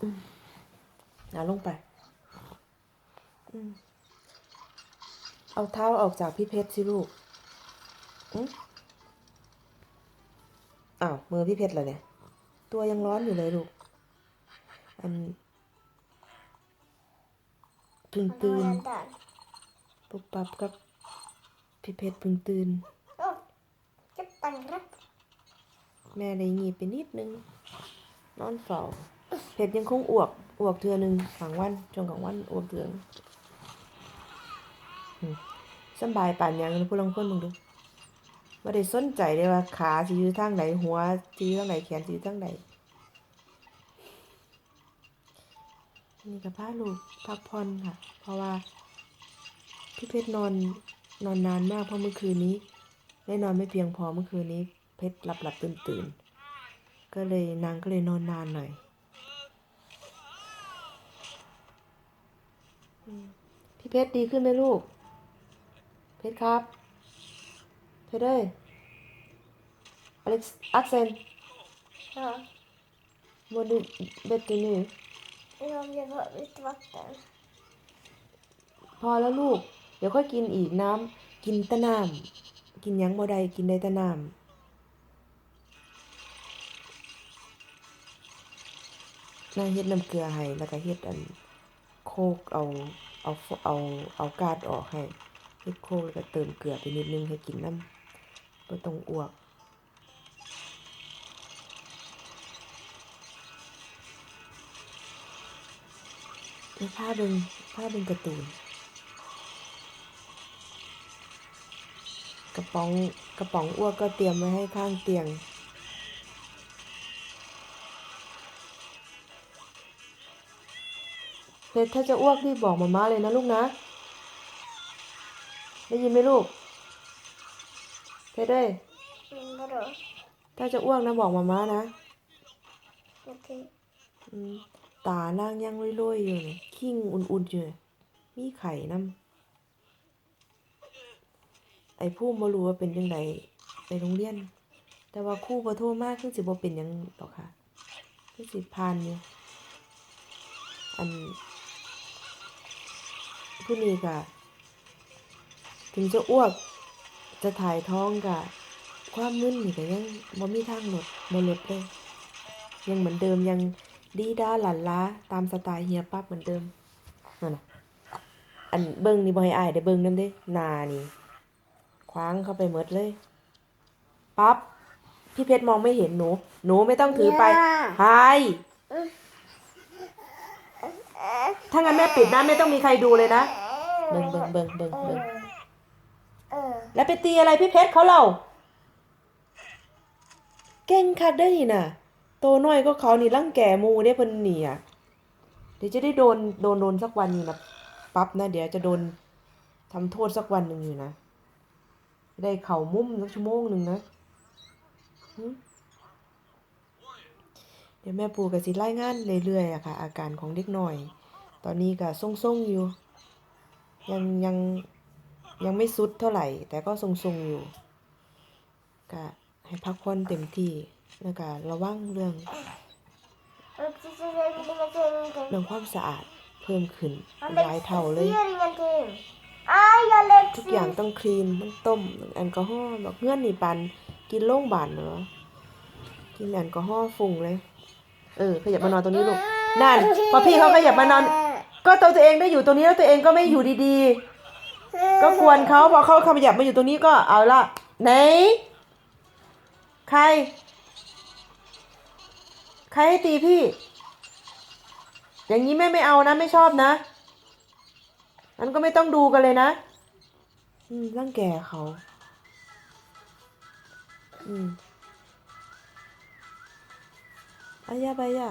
อืมเอาลงไปอืมเอาเท้าออกจากพี่เพชรสิลูกอืมอ้าวมือพี่เพชรเหรอเนี่ย ตัวยังร้อนอยู่เลยลูก อันเพึ่งตื่น Där. ปุ๊บปับกับพี่เพชรเพึ่งตื่น Åh, jätteangrepp. แม่เลยงีบไปนิดนึง นอนเฝ้า เพชรยังคงอ้วกอ้วกเทือหนึ่งกลางวันจนกลางวันอ้วกเทือหนึ่งสบายป่านยังผู้ลางคนมึงดูว่าได้สนใจเลยว่าขาสิอยู่ทางไหนหัวสิอยู่ทางไหนแขนสิอยู่ทางไหนนี่กับพาลูกพักผ่อนค่ะ เพราะว่าพี่เพชรนอนนอนนานมากเพราะเมื่อคืนนี้ได้นอนไม่เพียงพอเมื่อคืนนี้ เพชรหลับหลับตื่นตื่นก็เลยนางก็เลยนอนนานหน่อยอืม พี่เพชรดีขึ้นไหมลูก เพชรครับ เพชรเอ้ยอเล็กซ์อักเซน Ja, บนดูเบ็ดตัวนี้ jag vill ha lite vatten. พอแล้วลูก เดี๋ยวค่อยกินอีกน้ำ กินแตะน้ำ กินหยังบ่ได้กินได้แต่น้ำนางเฮ็ดน้ำเกลือให้แล้วก็เฮ็ดอันโค กเอาเอาเอาเอากาดออกให้เฮ็ดโคกแล้วก็เติมเกลือไปนิดนึงให้กินน้ำบ่ต้องอ้วกในผ้าเบิงผ้าเบิงการ์ตูน กระป๋องกระป๋องอ้วกก็เตรียมไว้ให้ข้างเตียง เพชรถ้าจะอ้วกรีบบอกหมาม่าเลยนะลูกนะ ได้ยินไหมลูก เพชรเอ้ยถ้าจะอ้วกนะบอกหมาม่านะ Okej. อืมตานางยังลอยๆอยู่เนี่ยขิ้งอุ่นๆอยู่เนี่ยมีไข่น้ำไอ้ผู้มารู้ว่าเป็นยังไงไปโรงเรียน แต่ว่าครู่บ่โทรมากคือสิบ่เป็นยังดอกค่ะคือสิผ่านอยู่อัน ผู้นี้ก็ถึงจะอ้วกจะถ่ายท้องกะความมึนนี่ก็ยังบ่มีทางลดบ่ลดเลยยังเหมือนเดิมยังดีด้าหลั่นล้าตามสไตล์เฮียปั๊บเหมือนเดิมนั่นน่ะอันเบิ้งนี่บ่ให้อายได้เบิ้งนำเด้หนานี่คว้างเข้าไปหมดเลยปั๊บพี่เพชรมองไม่เห็นหนู หนูไม่ต้องถือไปย่าหายถ้างั้นแม่ปิดนะไม่ต้องมีใครดูเลยนะ เบิ่งเบิ่งเบิ่งเบิ่งเบิ่ง Äh, แล้วไปตีอะไรพี่เพชรเขาเล่า เก่งคักได้อนี่น่ะ โตน้อยก็เขานี่ร่างแก่หมูได้เพิ่นหนีอะเดี๋ยวจะได้โดนโดนโดนสักวันอยู่นะปั๊บนะเดี๋ยวจะโดนทำโทษสักวันหนึ่งอยู่นะ ได้เข่ามุ้มสักชั่วโมงหนึ่งนะหึเดี๋ยวแม่ปูกับสิไล่งานเรื่อยๆอะค่ะ อาการของเด็กหน่อย ตอนนี้ก็ทรงๆอยู่ ยังยังยังไม่สุดเท่าไหร่ แต่ก็ทรงๆอยู่ก็ให้พักผ่อนเต็มที่แล้วก็ระวังเรื่องเรื่องความสะอาดเพิ่มขึ้นหลายเท่าเลย ทุกอย่างต้องคลีนต้องต้มแอลกอฮอล์บอกเงื่อนนี่ปัน กินโล่งบานเหรอกินแอลกอฮอล์ฝุ่งเลย เออขยับมานอนตรงนี้ลูกนั่นพอพี่เขาขยับมานอน ก็ตัวตัวเองได้อยู่ตรงนี้แล้วตัวเองก็ไม่อยู่ดีๆ ก็กวนเขาพอเขาขยับมาอยู่ตรงนี้ก็เอาละไหน ใคร ใครให้ตีพี่ อย่างนี้แม่ไม่เอานะ ไม่ชอบนะอันก็ไม่ต้องดูกันเลยนะ อืมร่างแก่เขา อืมอายาบายา